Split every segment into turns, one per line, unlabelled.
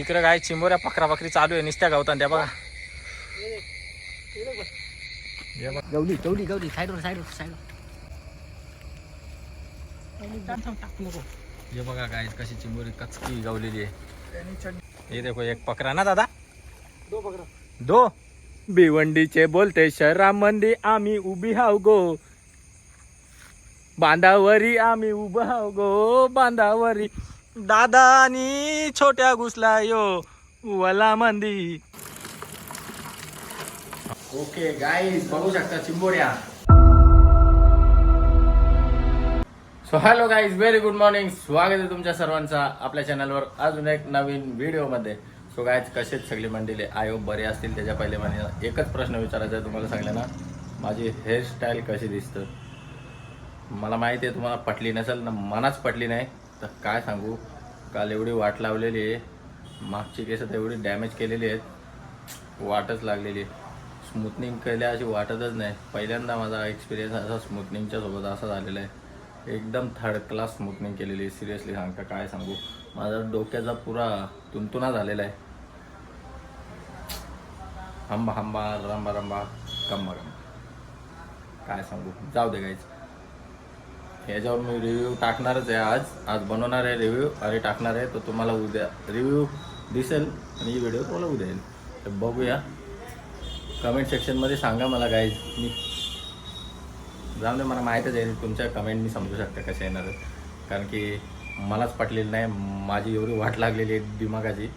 इकडे काय चिंबोऱ्या पकरा पकरी चालू आहे निसत्या गावतान त्या बघा.
गवली गवली गवली. साईडवर साईडवर साईडवर.
हे बघा काय कशी चिंबोरी कचकी गावलेली आहे. हे देखो एक पकरा ना दादा?
दो पकडा
दो? भिवंडीचे बोलते शहरामध्ये आम्ही उभी हाव गो. बांधावरी आम्ही उभं हाव गो बांधावरी. दादा आणि छोट्या घुसला यो वला मंदी. ओके गाईज बघू शकता चिंबोऱ्या. So hello guys very good morning स्वागत आहे तुमच्या सर्वांचा आपल्या चॅनलवर अजून एक नवीन व्हिडिओमध्ये सो गायज कसेच सगळी मंडळी? आयो बरे असतील. त्याच्या पहिले मला एकच प्रश्न विचारायचा आहे तुम्हाला सगळ्यांना. ना माझी हेअरस्टाईल कशी दिसतं? मला माहिती आहे तुम्हाला पटली नसेल ना मनाच पटली नाही. तर काय सांगू? काल एवढी वाट लावलेली आहे. मागची केस तर एवढी डॅमेज केलेली आहेत. वाटच लागलेली आहे. स्मूथनिंग केल्या अशी वाटतच नाही. पहिल्यांदा माझा एक्सपिरियन्स असा स्मूथनिंगच्या सोबत असा झालेला आहे. एकदम थर्ड क्लास स्मूथनिंग केलेली आहे. सिरियसली सांगता काय सांगू? माझा डोक्याचा पुरा तुंतुना झालेला आहे. हंबा हंबा रंबा रंबा कंबा कम्बा काय सांगू? जाऊ दे गाईच याच्यावर मी रिव्ह्यू टाकणारच आहे आज. आज बनवणार आहे रिव्ह्यू आणि टाकणार आहे. तर तुम्हाला उद्या रिव्ह्यू दिसेल आणि ही व्हिडिओ तुम्हाला उद्या येईल. तर बघूया. कमेंट सेक्शनमध्ये सांगा मला गाईज मी जाऊन दे मला माहीतच आहे तुमच्या कमेंट मी समजू शकता कशा येणार कारण की मलाच पटलेलं नाही. माझी एवढी वाट लागलेली आहे दिमागाची.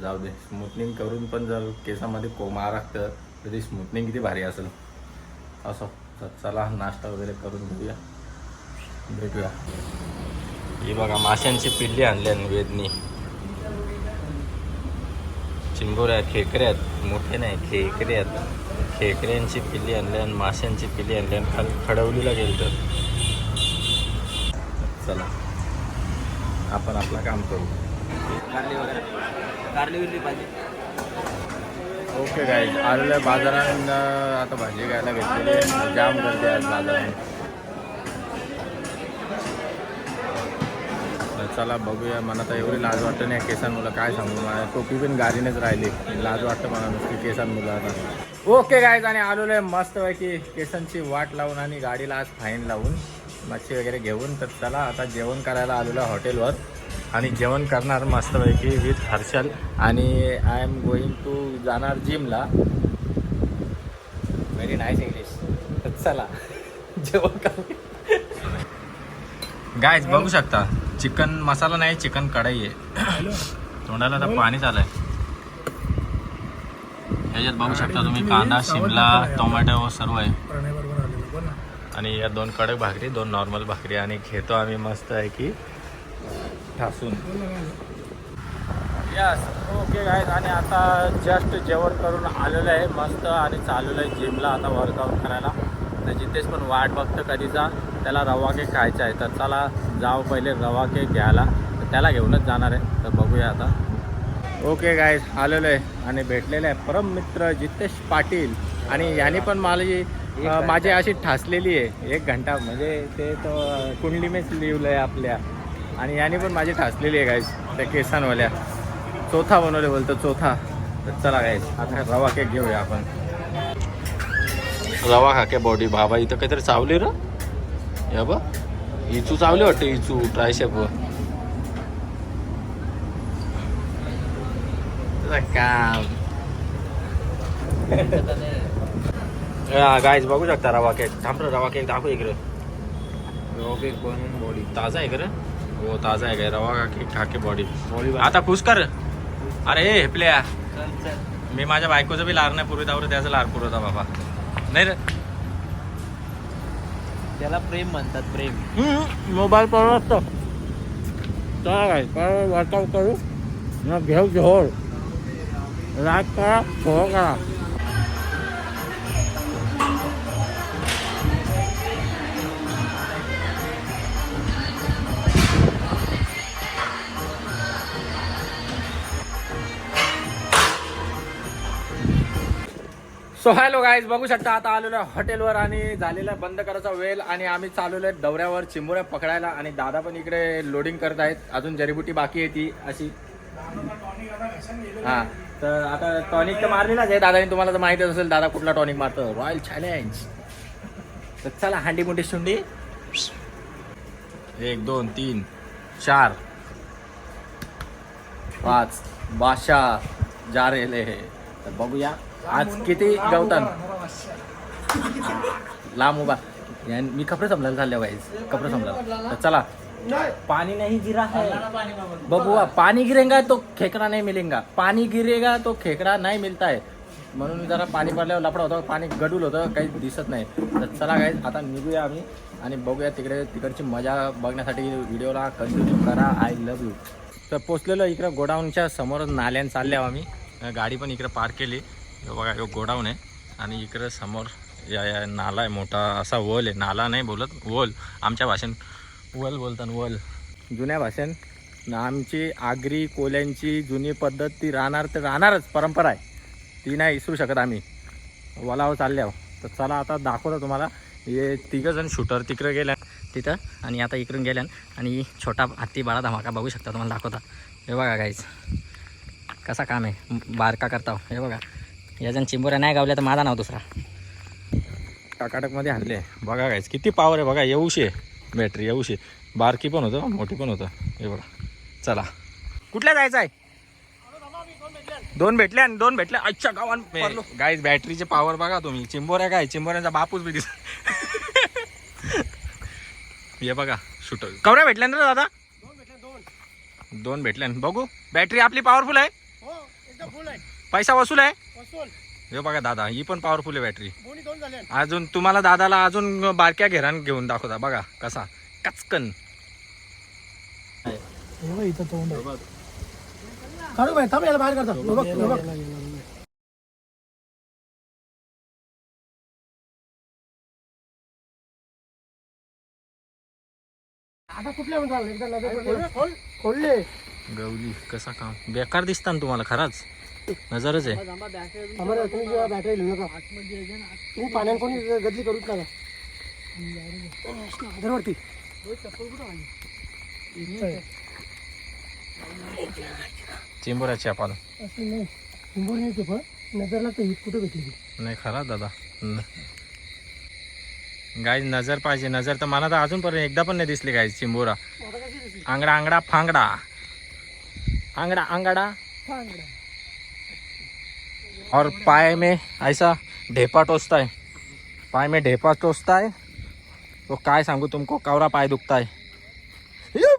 जाऊ दे. स्मूथनिंग करून पण जर केसामध्ये कोमा लागतं तर ती स्मूथनिंग किती भारी असेल. असं. तर चला नाश्ता वगैरे करून घेऊया. भेटूया. ही बघा माशांची पिल्ली आणल्या वेदनी. चिंबोरे खेकरे आहेत मोठे नाही खेकऱ्यात खेकऱ्यांची पिल्ली आणल्या आणि माशांची पिल्ली आणल्या आणि खाली खडवलीला गेल तर. चला आपण आपलं काम करू.
कारली वगैरे. कारली विरली पाहिजे
ओके गाई आलेल्या बाजारात आता भाजी घ्यायला घेतलेली जाम गर्दी आहे आज बाजारात. चला बघूया. मला तर एवढी लाज वाटतं नाही केसांमुळं. काय सांगू? मला टोपी पण गाडीनेच राहिली. लाज वाटतं मला नुसती केसांमुलं आता ओके गाईज आणि आलेलो आहे मस्तपैकी केसांची वाट लावून आणि गाडीला आज फाईन लावून मच्छी वगैरे घेऊन. तर चला आता जेवण करायला आलेलो आहे हॉटेलवर. आणि जेवण करणार मस्तपैकी विथ हर्षल. आणि आय एम गोईंग टू जाणार जिमला व्हेरी नाईस इंग्लिश तर चला जेवण करू. गायज बघू शकता. चिकन मसाला नाही चिकन कढाई आहे. तोंडाला आता पाणी आलंय ह्याच्यात बघू शकता तुम्ही कांदा शिमला टोमॅटो सर्व आहे. आणि या दोन कडक भाकरी दोन नॉर्मल भाकरी. आणि घेतो आम्ही मस्त आहे की ठासून. यस ओके गायज आणि आता जस्ट जेवण करून आलेलं आहे मस्त आणि चाललेलं आहे जिमला आता वर्कआउट करायला. तर जिथेच पण वाट बघतं कधीचा त्याला रवा केक खायचा आहे. तर चला जाऊ पहिले रवा केक घ्यायला. तर त्याला घेऊनच जाणार आहे. तर बघूया आता. ओके गायज आलेलो आहे आणि भेटलेलं आहे परम मित्र जितेश पाटील. आणि याने पण मला जी माझी अशी ठासलेली आहे. एक घंटा. म्हणजे ते तो कुंडली मेच लिहिलं आहे आपल्या. आणि याने पण माझी ठासलेली आहे गायज त्या केसांवाल्या. चोथा बनवले बोलतो चोथा. तर चला गायज आता रवा केक घेऊया आपण. रवा खाके बॉडी बाबा इथं काहीतरी चावली र? या बा. इचू चावली वाटतं इचू. ट्रायशेप काम. गायज बघू शकता रवा केक थांब रवा केक दाखव इकडे.
केक बनवून बॉडी
ताजा आहे का रे? हो ताजा आहे काय रवा खाके खाके बॉडी आता खुश कर. अरे हे हेपल्या मी माझ्या बायकोचं बी लार नाही पुरवित आवर त्याचं लार पुरवता बाबा. नाही रे
त्याला प्रेम म्हणतात प्रेम
मोबाईल पर असतो चला काय वर्कआउट करू मग घेऊ झोळ राग करा झोळ करा सो हॅलो गाईज बघू शकता आता आलेलो आहे हॉटेलवर आणि झालेला बंद करायचा वेळ आणि आम्ही चालवलो आहे दौऱ्यावर चिंबोऱ्या पकडायला आणि दादा पण इकडे लोडिंग करत आहेत. अजून जरीबुटी बाकी आहे ती अशी. हा तर आता टॉनिक तर मारलेलाच आहे. दादाने तुम्हाला तर माहितीच असेल दादा कुठला टॉनिक मारतो? रॉयल चॅलेंज तर चला हांडी मोठी शुंडी एक दोन तीन चार. पाच. बादशा जारेले तर बघूया. आज किती गवतान? लांब उभा. यान- मी कपडे संपलायला चालले पाहिजे कपडे संपला. तर चला. पानी नहीं गिरा है बबुआ पानी गिरेगा तो खेकड़ा नाही मिलेगा. पाणी गिरेगा तो खेकड़ा नाही मिलता है म्हणून जरा पाणी पडल्यावर लपडा होतं. पाणी गडूल होतं. काही दिसत नाही. तर चला काय आता निघूया आम्ही आणि बघूया तिकडे तिकडची मजा बघण्यासाठी व्हिडिओला कंटिन्यू करा. आय लव्ह यू तर पोचलेलो इकडं गोडाऊनच्या समोर नाल्यान चालल्या आम्ही. गाडी पण इकडे पार्क केली. बघा हे गोडाऊन आहे. आणि इकडं समोर या या नाला आहे मोठा असा वल आहे. नाला नाही बोलत वल. आमच्या भाषेत वल बोलतात वल. जुन्या भाषेत आमची आगरी कोल्यांची जुनी पद्धत ती राहणार तर राहणारच परंपरा आहे. ती नाही विसरू शकत आम्ही. वलावं चालल्या हो. तर चला आता दाखवतो तुम्हाला. हे तिघंजण शूटर तिकडे गेल्या तिथं आणि आता इकडून गेल्यान आणि छोटा हत्ती बाळा धमाका बघू शकता तुम्हाला दाखवता. हे बघा काहीच कसा काम आहे? बारका करता हो. हे बघा. याजण चिंबोऱ्या नाही गावल्या तर माझा नाव दुसरा. टाकाटकमध्ये आणले. बघा गाईज किती पावर आहे बघा. येऊशी. आहे बॅटरी येऊशी. बारकी पण होतं मोठी पण होतं. हे बघा. चला. कुठल्या जायचं आहे? दोन भेटले आणि दोन भेटले अच्छा गावान गाईज बॅटरीचे पॉवर बघा तुम्ही. चिंबोऱ्या काय? चिंबोऱ्यांचा बापूच बी दिस हे बघा शूटर कवऱ्या भेटल्या ना दादा? दोन भेटल्या. बघू. बॅटरी आपली पॉवरफुल आहे. पैसा वसूल आहे? हे बघा दादा ही पण पॉवरफुल आहे बॅटरी अजून तुम्हाला दादाला अजून बारक्या घेरान घेऊन दाखवता. बघा कसा. कचकन.
इथं तोंड काढू थांब याला बाहेर करता
गवली कसा काम. बेकार दिसता ना तुम्हाला खराच. नजरच आहे.
आम्हाला तुम्ही जेव्हा बॅटरी लिहू नका. तुम्ही पाण्यात कोणी गदली करूच नका. दरवरती
चिंबोऱ्या चॅपाला
असं नाही. ते पण. ही कुठे भेटली
खरा दादा. गाय नजर पाहिजे. नजर तर मला तर अजूनपर्यंत एकदा पण नाही दिसली गाय चिंबोरा. आंगडा आंगडा फांगडा. आंगडा आंगडा
सांगडा.
और पाय में ऐसा ढेपा टोचता है। पाय में ढेपा टोचता है। तो काय सांगू तुमको? कवरा पाय दुखता है। ये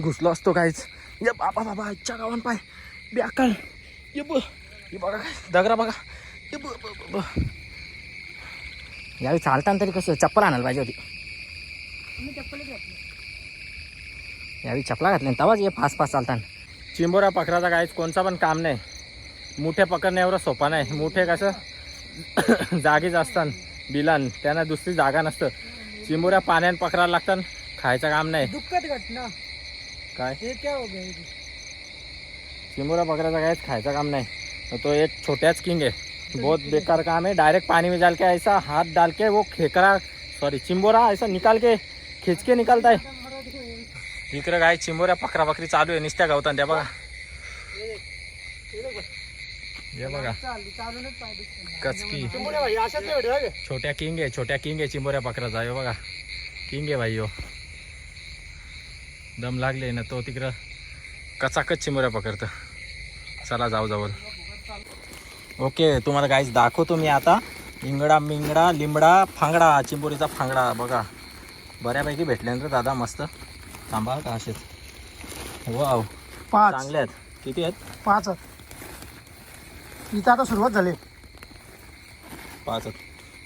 घुसलो असतो काहीच ये बाबा बाबा इच्छा गावान पाय. बेकार ये ब ये बघा काय दगरा बघा. ये ब ब- यावेळी चालताना तरी कसं चप्पल आणायला पाहिजे होती. यावेळी चपला घातल्या तवाच ये फास्ट फास्ट चालताना. चिंबोरा पखराचा काहीच कोणचा पण काम नाही. मुठे पकडणे एवढं सोपा नाही. मुठे कसं जागीच असतात. बिलान. त्यांना दुसरी जागा नसतं. चिंबोऱ्या पाण्यात पकडायला लागतात. खायचं काम नाही.
दुःखद घटना.
काय?
हे क्या हो गया
पकडायचा काहीच खायचं काम नाही. तो एक छोट्याच किंग है बहुत बेकार काम है डायरेक्ट पानी में डाल के ऐसा हाथ डाल के वो खेकरा सॉरी चिंबोरा ऐसा निकाल के खींच के निकालता है इकडं काय? चिंबोऱ्या पकरा पकरी चालू आहे. निस्त्या गावतात त्या बघा. हे बघा. कचकी. छोट्या किंग आहे छोट्या किंग आहे चिंबोऱ्या पकडाचा हे बघा. किंग आहे भाई हो. दम लागले ना तो तिकडं. कचाकच चिंबोऱ्या पकडतं. चला जाऊ जाऊ. ओके तुम्हाला काहीच दाखवतो मी आता. इंगडा मिंगडा लिंबडा फांगडा चिंबोरीचा फांगडा बघा. बऱ्यापैकी भेटले ना रे दादा मस्त. थांबा का असेच? वाव
पाच.
चांगले आहेत. किती आहेत?
पाच इथं आता सुरुवात झाली.
पाच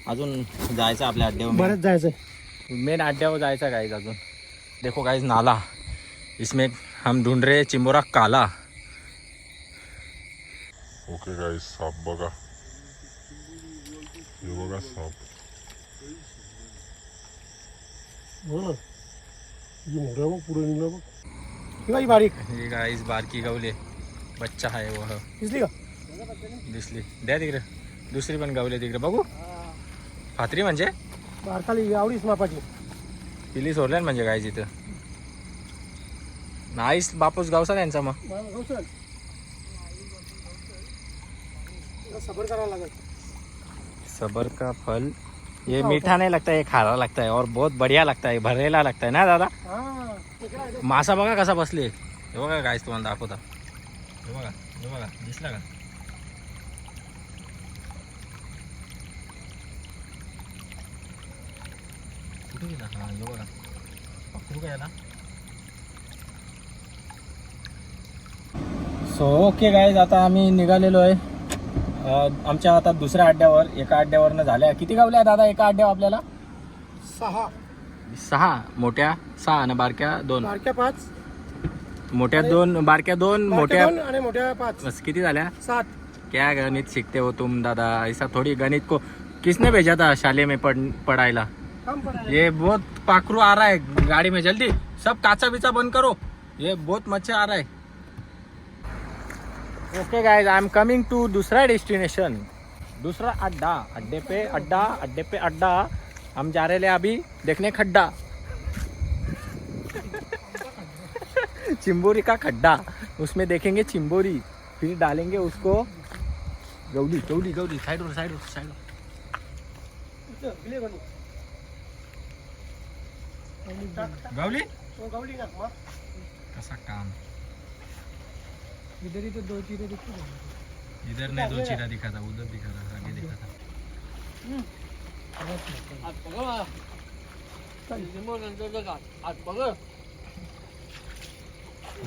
अजून जायचं आपल्या अड्ड्यावर
बरंच जायचंय.
मेन अड्ड्यावर जायचा गाईज अजून. देखो गाईज नाला. इसमें हम ढूंढ रहे चिंबोरा काला.
ओके गाईस साप बघा. हे बघा साप.
हो. ही बघ पुढे निघला बघ. ही बाई बारीक.
ये गाईज बारकी गवले. बच्चा आहे वह.
दिसली का?
दिसली. द्या तिकडे. दुसरी पण गवले तिकडे. बघू. फात्री म्हणजे?
बारकाली आवडीच मापाची
पिली सोडल्या म्हणजे गाईज इथं नाहीच बापूस गावचा त्यांचा मग.
हो. सबर करायला लागेल.
सबर का फल? ये मीठा नहीं लगता ये खारा लगता है और बहुत बढ़िया लगता है भरेला लगता है ना दादा?
हा काय?
मासा बघा कसा बसले हे बघा गायस तुम्हाला दाखवता. हे बघा हे बघा दिसला का? कुठे गेला हा हे बघा. पकडू का याला. सो ओके गाईज आता आम्ही निघालेलो आहे. अं, आमच्या आता दुसऱ्या अड्ड्यावर एका अड्ड्यावरनं झाल्या. किती गावल्या दादा एका अड्ड्यावर आपल्याला?
सहा.
सहा. मोठ्या सहा आणि बारक्या दोन.
बारक्या पाच.
मोठ्या दोन बारक्या दोन मोठ्या
आणि मोठ्या पाच.
बस किती झाल्या?
सात.
क्या गणित सीखते हो तुम दादा? ऐसा थोड़ी गणित को किसने भेजा था शाले में पढ़ पढ़ाईला ये बहुत पाखरू आ रहा है गाड़ी में जल्दी। सब काचा बिचा बंद करो। ये बहुत मच्छर आ रहा है। Okay guys I am coming to दूसरा डेस्टिनेशन दूसरा अड्डा अड्डे पे अड्डा अड्डे पे अड्डा। हम जा रहे हैं अभी देखने खड्डा। चिंबोरी का खड्डा। उसमें देखेंगे चिंबोरी फिर डालेंगे उसको गौली गौली गौली। साइड साइड साइड गौली
तो गावली ना मग?
कसा काम?
इधर इथं दोन चिरे दिसते
इधर नहीं दो चीरा दिखा था उधर दिखा था आगे दिखा था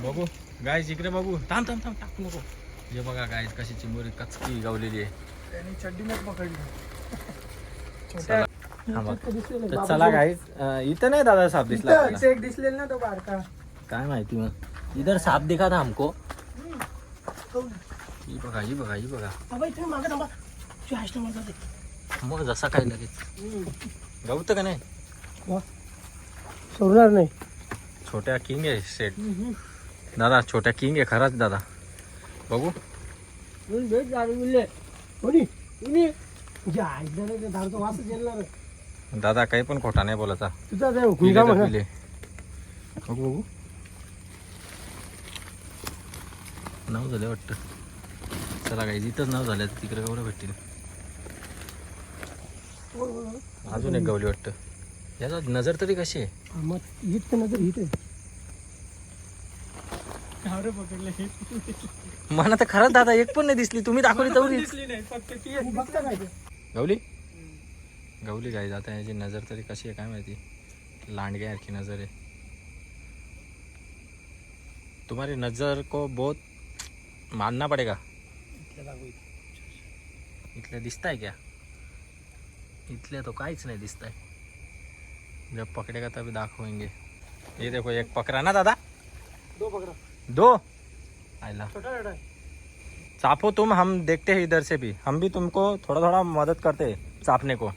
बघू. गायस इकडे बघू. थांब थांब थांब टाकू नको. हे बघा गायस कशी चिंबोरी कचकी गावलेली आहे.
त्यांनी चड्डीनच पकडली.
हा बघ. तर चला गाईस इथं नाही दादा साप दिसला आपल्याला.
एक दिसलेला ना तो बारका.
काय माहिती मग. इधर साप दिखा था हमको ही बघा ही बघा ही बघा.
थांबा इथे मागे थांबा. तुझ्या हायस्ट नंबरचा ते.
मग जसा काय लगेच. गवत का नाही.
सोडणार नाही.
छोट्या किंग आहे सेट दादा छोट्या किंग आहे खराच दादा. बघू.
कोणी? कोणी? तुझ्या आईला ते धारतो वासच येणार
दादा काही पण खोटा नाही बोलायचा.
तुझा ते
पिले
हुकुंगा
तर
म्हणा
पिले. बघू बघू. नाव झालं वाटतं. चला काही इथंच नाव झालं तिकडे गवलं भेटतील? अजून एक गवली वाटतं. याचा नजर तरी कशी आहे?
हा, मग नजर आहे पकडले
मला तर खरंच दादा एक पण नाही दिसली. तुम्ही दाखवली तेवढी
दिसली नाही फक्त ती आहे. बघता काय ते?
गवली? गवली काय आता याची नजर तरी कशी आहे काय माहिती? लांडग्यासारखी नजर आहे तुम्हारी नजर को बहुत मानना पड़ेगा।
इथल्या.
इथले दिसताय क्या? इथले तो काहीच नाही दिसताय। जब पकड़ेगा तभी दाखवेंगे ये देखो एक पकड़ा ना दादा?
दो पकडा।
दो? आयला
आहे.
चापो तुम हम देखते हैं इधर से भी। हम भी तुमको थोड़ा थोड़ा मदद करते हैं चापने को।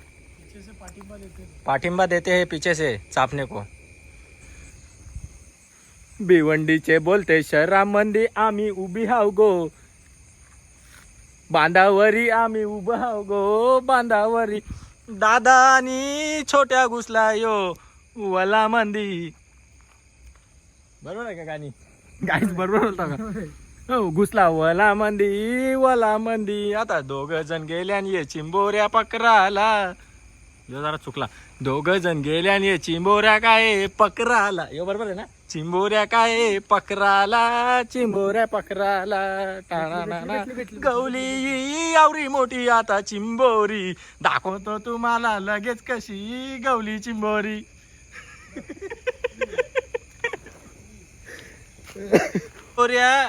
पाठिंबा देते
हैं पीछे से चापने को। भिवंडीचे बोलते शहरामंदी आम्ही उभी हाव गो. बांधावरी आम्ही उभं हाव गो. बांधावरी दादा आणि छोट्या घुसला यो. वला मंदी. बरोबर आहे का गाणी? गाईच बरोबर होता का? हो घुसला वला मंदी वला मंदी. आता दोघ जण गेल्यान ये चिंबोऱ्या पकराला. यो जरा चुकला. दोघ जण गेल्यान ये चिंबोऱ्या काय पकराला. यो बरोबर आहे ना? चिंबोऱ्या काय पकराला चिंबोऱ्या पकराला. टाणाणाणा. गवली आवरी मोठी आता चिंबोरी. दाखवतो तुम्हाला लगेच कशी गवली चिंबोरी.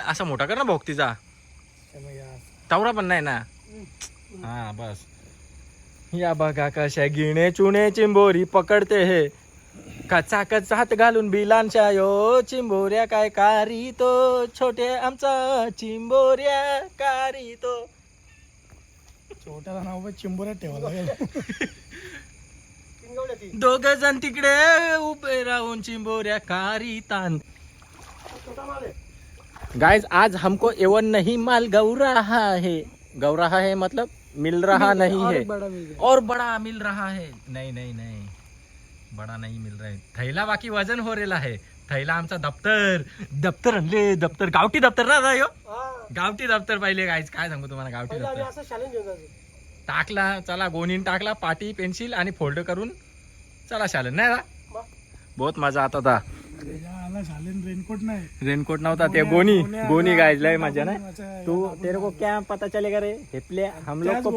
असा मोठा कर ना भोगतीचा तावरा पण नाही ना? हा बस. या बघा कशा गिणे चुणे चिंबोरी पकडते हे कचा कचा हात घालून बिलांच्या यो चिंबोऱ्या काय कारी तो छोटे आमचा चिंबोऱ्या कारी तो
छोट्याला नाव पण चिंबोऱ्यात ठेवावं लागेल.
दोघ जण तिकडे उभे राहून चिंबोऱ्या कारी तान
आहे.
गाइस आज हमको एवन नहीं माल गौ रहा है गौ रहा है मतलब मिल रहा नहीं
और
है।
बड़ा मिल.
और बड़ा मिल रहा है। नहीं नहीं नहीं। बड़ा नहीं मिल रहा है। थैला बाकी वजन हो रेला है। थैला आमचा दप्तर। दप्तर आणले दप्तर। गावठी दप्तर ना ह्यो?
हा।
गावठी दप्तर पाहिले गाईज काय सांगू तुम्हाला गावठी दप्तर?
असं चॅलेंज जायचो
टाकला चला गोणीन टाकला पाटी पेन्सिल आणि फोल्ड करून चला शालन नाही
मग?
बहुत मजा आता था.
रेनकोट नाही.
रेनकोट नव्हता ते
गोण्या-
गोणी
गोण्या-
गोणी गायज लय
गोण्या-
मजा ना तू तेरे को क्या पता चलेगा रे हेपले हम लोग को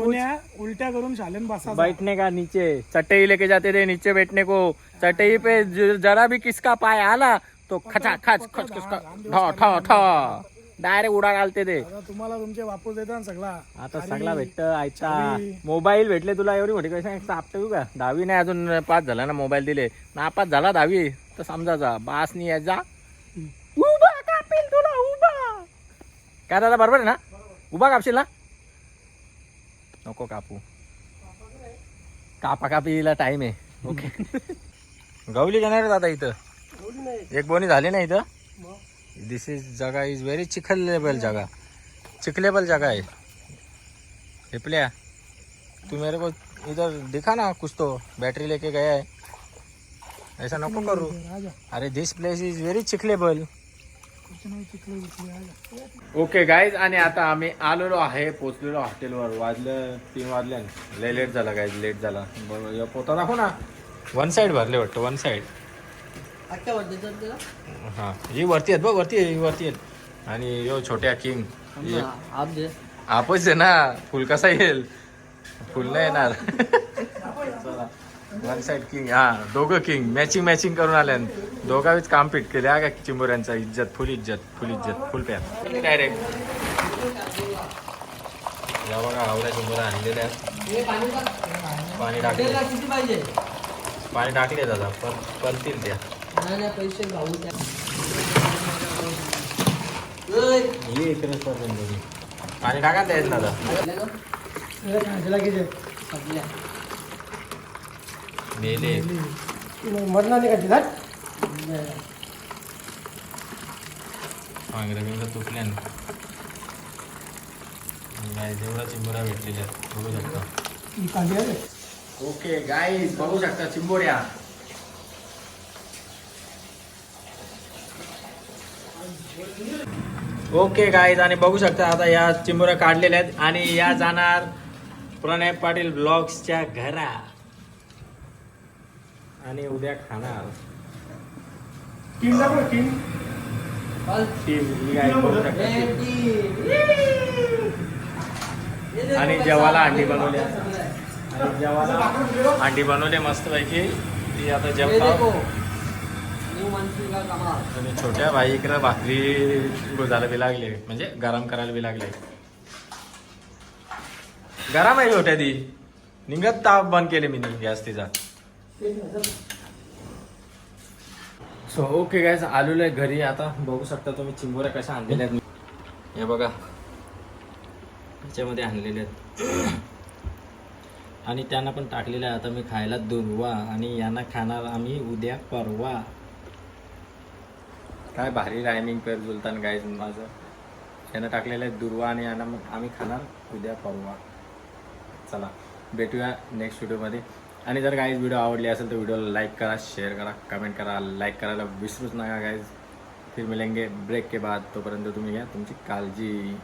करून शालेन बसा
बैठने का नीचे? चटई लेके जाते थे नीचे बैठने को। चटई पे जरा भी किसका पाय आला तो खचा खच खच ठो ठो ठो। डायरेक्ट उडा घालते ते
तुम्हाला तुमचे वापस देतात ना सगळा.
आता सगळा भेटत आयता
चावी.
मोबाईल भेटले तुला एवढी मोठी कसं सापट येऊ का? दहावी नाही अजून पास झाला ना मोबाईल दिले. नापास झाला दहावी. तर समजायचा बास नाही यायचा उभा कापेल तुला उभा. काय दादा बरोबर आहे ना? उभा कापशील ना? नको कापू. कापा कापीला टाइम आहे. ओके गवली घेणार दादा इथं. एक बोनी झाली ना इथं. दिस इज जगह इज व्हेरी चिखलेबल जगह चिखलेबल जगह है हिपलिया तू मेरे को इधर दिखा ना कुछ तो. बैटरी लेके गया है. ऐसा नको करू। अरे दिस प्लेस इज व्हेरी चिखलेबल ओके गाईज आणि आता आम्ही आलेलो आहे पोचलेलो हॉटेलवर. वाजलं तीन वाजले. लय लेट झाला गाईज लेट झाला. बरोबर या पोता दाखव ना. वन साईड भरले वाटतं वन साईड हा ही वरती आहेत बघ वरती आहे ही वरती आहेत. आणि यो छोट्या किंग आपच आहे ना फुल कसा येईल? फुल नाही येणार. वन साइड किंग हा दोघं किंग मॅचिंग मॅचिंग करून आले दोघावीच काम फिट केले. हा का चिंबोऱ्यांचा इज्जत फुल इज्जत फुल इज्जत फुल पॅ डायरेक्ट या बघा आवड्या चिंबोऱ्या आणलेल्या. पाणी टाकले. पाणी टाकले दादा. पण पलतील त्या. ये इकडे पाणी टाका द्यायच दादा. मेले.
मरणार नाही का तिला
वांगरे बिंगरे तुटले नाही जेवढा चिंबोऱ्या भेटलेल्या बघू शकता. ओके गाईज बघू शकता चिंबोऱ्या. ओके गाईज आणि बघू शकता आता या चिंबोऱ्या काढलेल्या आहेत आणि या जाणार प्रणय पाटील ब्लॉग्सच्या घरा. आणि उद्या खाणार.
दाखव
शकता. आणि जेवायला अंडी बनवली आणि जेवायला अंडी बनवली मस्त पैकी ती आता जेवता आणि छोट्या भाई इकडे भाकरी गोजायला बी लागले. म्हणजे गरम करायला बी लागले. गरम आहे छोट्या ती. निघत ताप बंद केले मी गॅस तिचा. सो ओके गायज आलेलो आहे घरी आता. बघू शकता तुम्ही चिंबोऱ्या कशा आणलेल्या आहेत. हे बघा. ह्याच्यामध्ये आणलेले आहेत. आणि त्यांना पण टाकलेलं आहे. आता मी खायला दुर्वा आणि यांना खाणार आम्ही उद्या परवा. काय भारी रायमिंग पेर जुलतान गायज माझं. यांना टाकलेलं आहे दुर्वा आणि यांना मग आम्ही खाणार उद्या परवा. चला भेटूया नेक्स्ट व्हिडिओमध्ये आणि जर काहीच व्हिडिओ आवडली असेल तर व्हिडिओला लाईक करा शेअर करा कमेंट करा लाईक करायला विसरूच नका गाईज फिर मिलेंगे ब्रेक के बाद. तोपर्यंत तुम्ही घ्या तुमची काळजी.